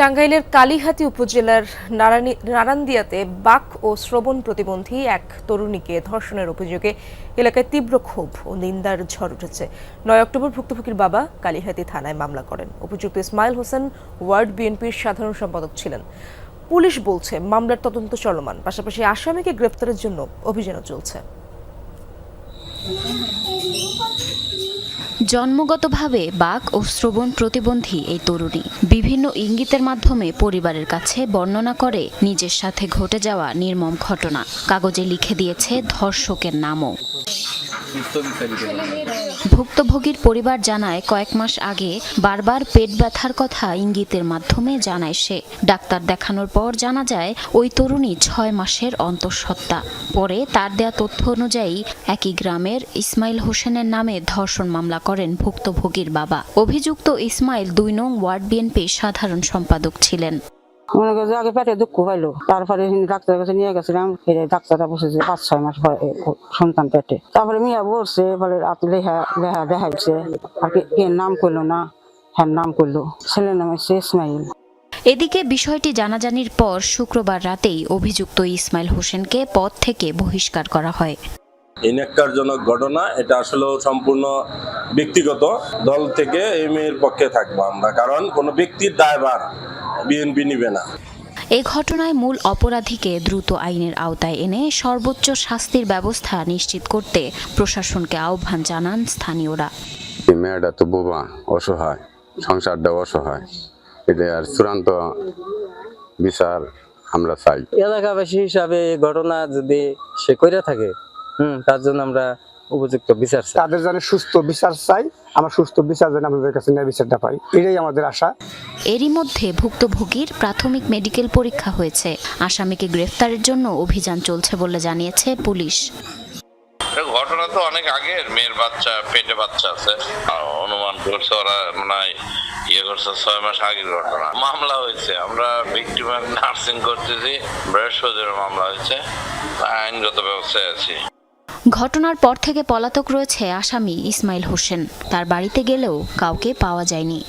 টাঙ্গাইলের কালিহাতী উপজেলার নারান্দিয়াতে বাক ও শ্রবণ প্রতিবন্ধী এক তরুণীকে ধর্ষণের অভিযোগে এলাকায় তীব্র ক্ষোভ ও নিন্দার ঝড় উঠেছে। নয় অক্টোবর ভুক্তভোগীর বাবা কালিহাতী থানায় মামলা করেন। অভিযুক্ত ইসমাইল হোসেন ওয়ার্ড বিএনপির সাধারণ সম্পাদক ছিলেন। পুলিশ বলছে, মামলার তদন্ত চলমান, পাশাপাশি আসামিকে গ্রেপ্তারের জন্য অভিযানও চলছে। জন্মগতভাবে বাক ও শ্রবণ প্রতিবন্ধী এই তরুণী বিভিন্ন ইঙ্গিতের মাধ্যমে পরিবারের কাছে বর্ণনা করে নিজের সাথে ঘটে যাওয়া নির্মম ঘটনা। কাগজে লিখে দিয়েছে ধর্ষকের নামও। ভুক্তভোগীর পরিবার জানায়, কয়েক মাস আগে বারবার পেট ব্যথার কথা ইঙ্গিতের মাধ্যমে জানায় সে। ডাক্তার দেখানোর পর জানা যায়, ওই তরুণী ছয় মাসের অন্তঃসত্ত্বা। পরে তার দেয়া তথ্য অনুযায়ী একই গ্রামের ইসমাইল হোসেনের নামে ধর্ষণ মামলা করেন ভুক্তভোগীর বাবা। অভিযুক্ত ইসমাইল দুই নং ওয়ার্ড বিএনপি সাধারণ সম্পাদক ছিলেন। মনে করছে আগে পেটে দুঃখ পাইলো তারপরে ডাক্তারের কাছে নিয়ে গেছিলাম এই ডাক্তারটা বসে যে পাঁচ ছয় মাস পরে সন্তান পেটে। তারপরে মিয়া বলছে বলে রাত লেহা লেহা দেখাইছে আর কি এর নাম করল না হ্যাঁ নাম করল ছেলের নাম হচ্ছে ইসমাইল। এদিকে বিষয়টি জানাজানির পর শুক্রবার রাতেই অভিযুক্ত ইসমাইল হোসেনকে পদ থেকে বহিষ্কার করা হয়। এই ন্যাক্কারজনক ঘটনা এটা আসলে সম্পূর্ণ ব্যক্তিগত। দল থেকে এই মেয়ের পক্ষে থাকব আমরা কারণ কোনো ব্যক্তির দায়ভার বিএনপি নিবে না। এ ঘটনায় মূল অপরাধীকে দ্রুত আইনের আওতায় এনে সর্বোচ্চ শাস্তির ব্যবস্থা নিশ্চিত করতে প্রশাসনকে আহ্বান জানান স্থানীয়রা। মেয়েটা তো বোবা অসহায় সংসারটা অসহায়। এটা আর চূড়ান্ত বিচার আমরা চাই। এলাকাবাসী হিসাবে ঘটনা যদি সে কইরা থাকে হুম তার জন্য আমরা উপযুক্ত বিচার চাই। তাদের যেন সুস্থ বিচার চাই। আমরা সুস্থ বিচার যেন আমাদের কাছে ন্যায় বিচারটা পাই। এটাই আমাদের আশা। এরই মধ্যে ভুক্তভোগীর প্রাথমিক মেডিকেল পরীক্ষা হয়েছে। আসামিকে গ্রেফতারের জন্য অভিযান চলছে বলে জানিয়েছে পুলিশ। ঘটনা তো অনেক আগের। মেয়ের বাচ্চা পেটে বাচ্চা আছে। অনুমান করছে ওরা মানে ইয়ে করছে ছয় মাস আগের ঘটনা। মামলা হয়েছে। আমরা ভিক্টিমের নার্সিং করতেছি। বৃহস্পতিবার মামলা হয়েছে। আইনগত ব্যবস্থায় আছি। ঘটনার পর থেকে পলাতক রয়েছে আসামি ইসমাইল হোসেন। তার বাড়িতে গেলেও কাউকে পাওয়া যায়নি।